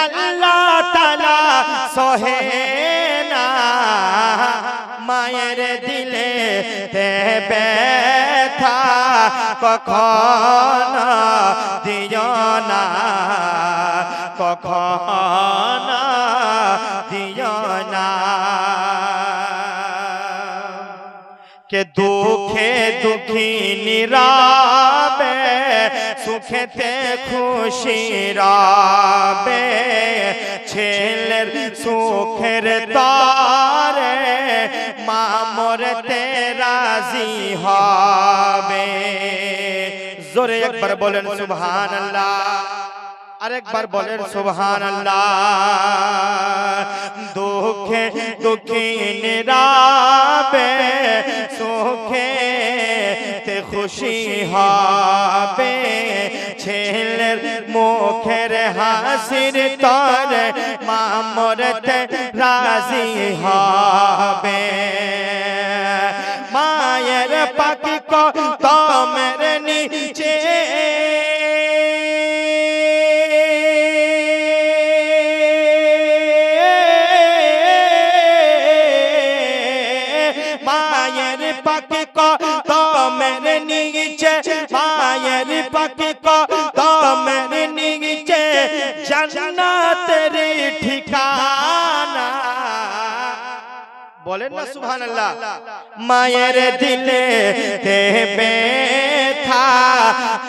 আল্লাহ তালা সহে না। মায়ের দিলে তে ব্যথা কখন দিও না কখন কে দুঃখে দুঃখী নিরাবে সুখেতে খুশি রাবে। ছেলের সুখের তারে মামরতে রাজি হবে। জোরে একবার বলেন সুবহান আল্লাহ আরেকবার বলেন সুবহান আল্লাহ দুঃখে দুঃখী নিরাবে হবে। ছেলের মুখের হাসির তর মামরতে রাজি হবে। মায়ের পাখি কো তোমের নিচে। মায়ের পাখি মায়ের পাখি কো তোমের নিচে জান্নাতের ঠিকানা বলেন না সুবহান আল্লাহ মায়ের দিলে তে ব্যথা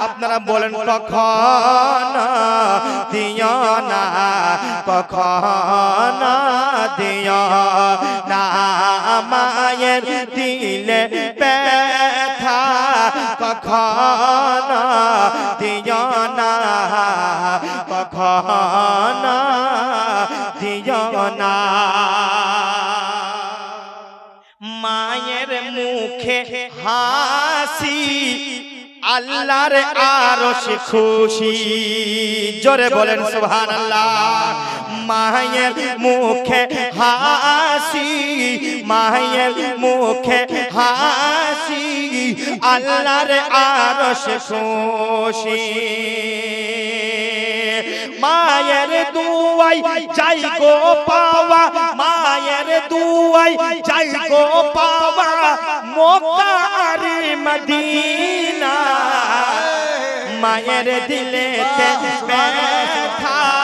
আপনারা বলেন কখন দিও না কখন দিও না মায়ের দিলে ব্যথা কখন দিও না কখন মায়ের মুখে হাসি আল্লাহর আরশ খুশি। জোরে বলেন সুবহানাল্লাহ। মায়ের মুখে হাসি মায়ের মুখে হাসি, আল্লাহর আরশ খুশি। মায়ের দুয়াই যাই গো পাওয়া, মায়ের দুয়াই যাই গো পাওয়া, মক্কার মদিনা। মায়ের দিলেতে ব্যথা